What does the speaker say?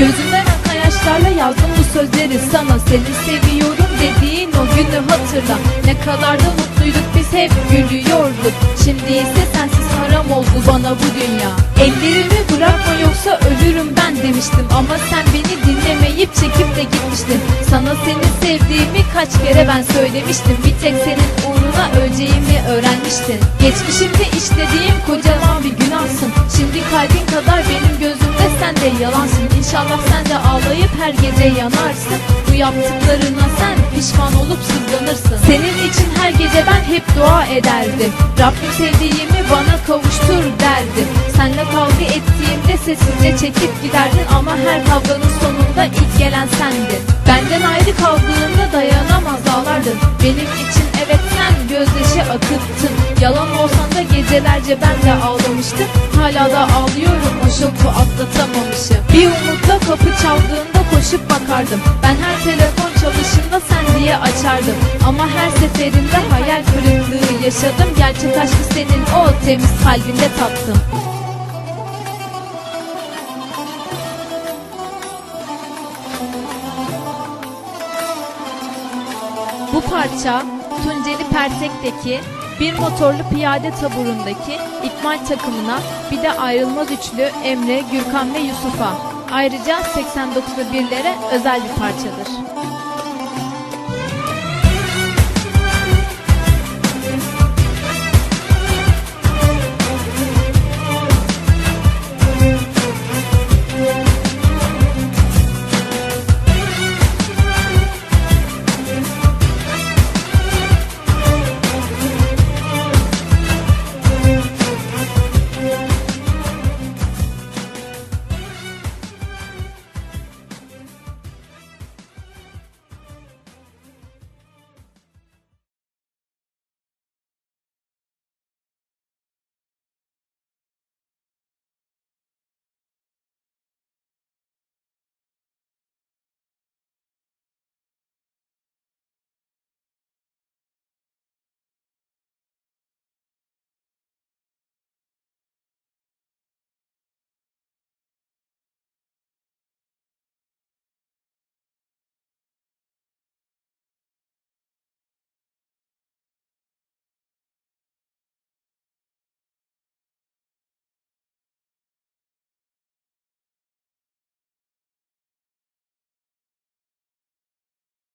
Gözümden akan yaşlarla yazdım bu sözleri sana. Seni seviyorum dediğin o günü hatırla. Ne kadar da mutluyduk biz hep gülüyorduk. Şimdi ise sensiz haram oldu bana bu dünya. Ellerimi bırakma yoksa ölürüm ben demiştim. Ama sen beni dinlemeyip çekip de gitmiştin. Sana seni sevdiğimi kaç kere ben söylemiştim. Bir tek senin uğruna öleceğimi öğrenmiştin. Geçmişimde işlediğim kocaman bir günahsın Şimdi kalbin kadar benim gözümde sen de yalansın İnşallah sen de ağlayıp her gece yanarsın. Bu yaptıklarına sen pişman olup sızlanırsın. Senin için her gece ben hep dua ederdim. Rabbim sevdiğimi bana kavuştur derdi. Senle kavga ettiğimde sessizce çekip giderdin Ama her kavganın sonunda ilk gelen sendin. Benden ayrı kaldığında dayanamaz ağlardın. Benim için evet sen gözyaşı akıttın. Yalan olsan da gecelerce ben de ağlamıştım. Hala da ağlıyorum o şoku atlatamamışım. Bir umutla kapı çaldığında koşup bakardım. Ben her telefon çalışında sen diye açardım. Ama her seferinde hayal kırıklığı yaşadım. Gerçek aşkı senin o temiz kalbinde tattım Bu parça Tunceli Persek'teki bir motorlu piyade taburundaki ikmal takımına bir de ayrılmaz üçlü Emre, Gürkan ve Yusuf'a ayrıca 89'lu birlere özel bir parçadır.